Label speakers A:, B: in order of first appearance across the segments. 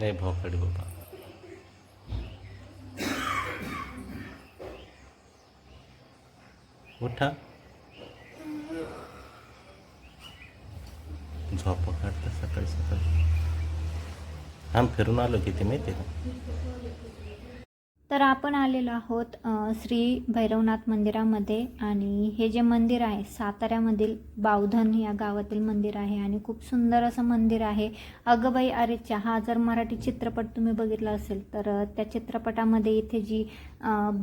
A: लय भोकाडी बाबा उठा. झोपा काढता सकाळी सकाळी. आम्ही फिरून आलो किती माहिती आहे का?
B: तर आपण आलेलो आहोत श्री भैरवनाथ मंदिरामध्ये आणि हे जे मंदिर आहे साताऱ्यामधील बावधन या गावातील मंदिर आहे आणि खूप सुंदर असं मंदिर आहे. अगबाई अरेच्या हा जर मराठी चित्रपट तुम्ही बघितला असेल तर त्या चित्रपटामध्ये इथे जी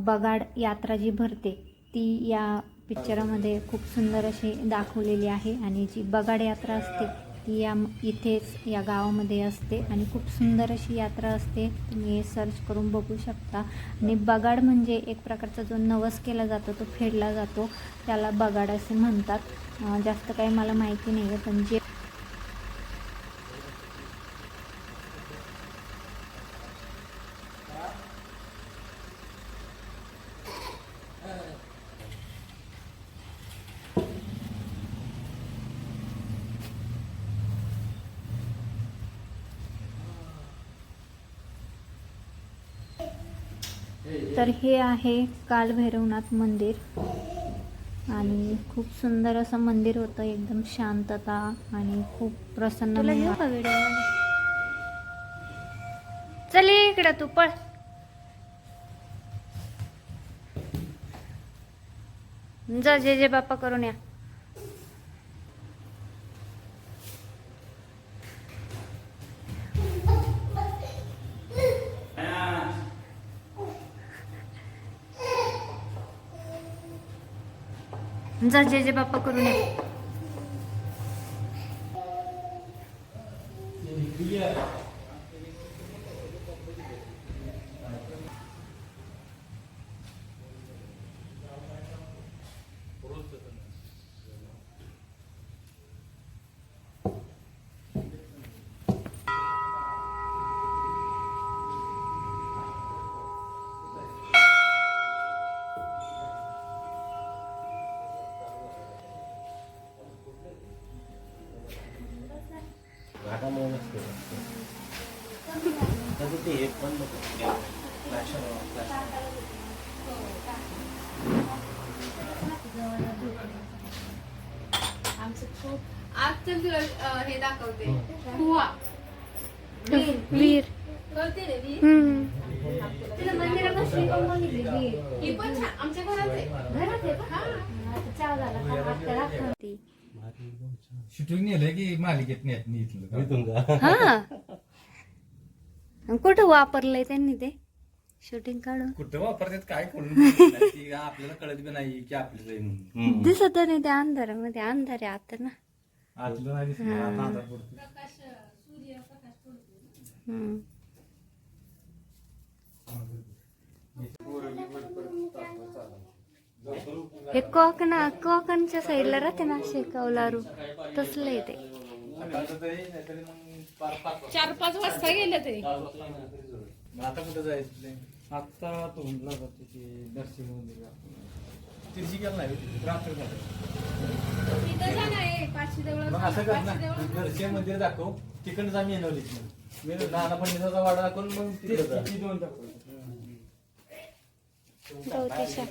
B: बगाड यात्रा जी भरते ती या पिक्चरामध्ये खूप सुंदर अशी दाखवलेली आहे आणि जी बगाड यात्रा असते ती या इथेच या गावामध्ये असते आणि खूप सुंदर अशी यात्रा असते. तुम्ही सर्च करून बघू शकता. आणि बगाड म्हणजे एक प्रकारचा जो नवस केला जातो तो फेडला जातो. त्याला बगाड असे म्हणतात. जास्त काही मला माहिती नाही आहे पण जे तर हे आहे कालभैरवनाथ मंदिर. आणि खूप सुंदर असं मंदिर होतं एकदम शांतता आणि खूप प्रसन्न चल इकडं तू पळ. जा जे जे बाप्पा करून या. जा जे जे बाप्पा करून या.
A: घाटामुळे नसते तसं ते एक पण नको फ्लॅशर
C: आमचं खूप आज तर तुला अं, हे दाखवते कुवा
B: वीर
C: कळते रे वीर
B: तुला मंदिरापासून कोण बघितली वीर
C: ही पण छान आमच्या घरात आहे
B: घरात आहे का चहा झाला.
D: शूटिंग की मालिकेत नेत मी इथलं?
A: इथून जा
B: हा. आणि कुठं वापरलंय त्यांनी ते? शूटिंग काढून?
D: कुठं वापरतात काय करून नाही. ती आपल्याला कळत बी नाही की आपल्याला आहे म्हणून
A: हम्म.
B: दिसत नाही त्या अंधारामध्ये. अंधार आहे आता ना.
D: आतलं नाही दिसत. आता पडतो.
B: हम्म. हे कोकणा कोकणच्या साईडला राहते ना असे कौलारू. तसलं आहे ते.
D: सकाळचं तरी नाहीतरी मग पाच पाच
C: चार पाच वाजता गेले ते.
D: आता कुठं जायचं ते?
E: आत्ता तोंडला जाते ते नरसिंह मंदिर
D: तिरशी केलं नाही रात्र झालं.
C: तिथं
D: असं कर ना नरसिंह मंदिर दाखव. तिकडनं आम्ही येणार इथनं मी नाना पंडिताचा वाडा दाखवून मग तिकडे
E: दोन
B: गवतेशा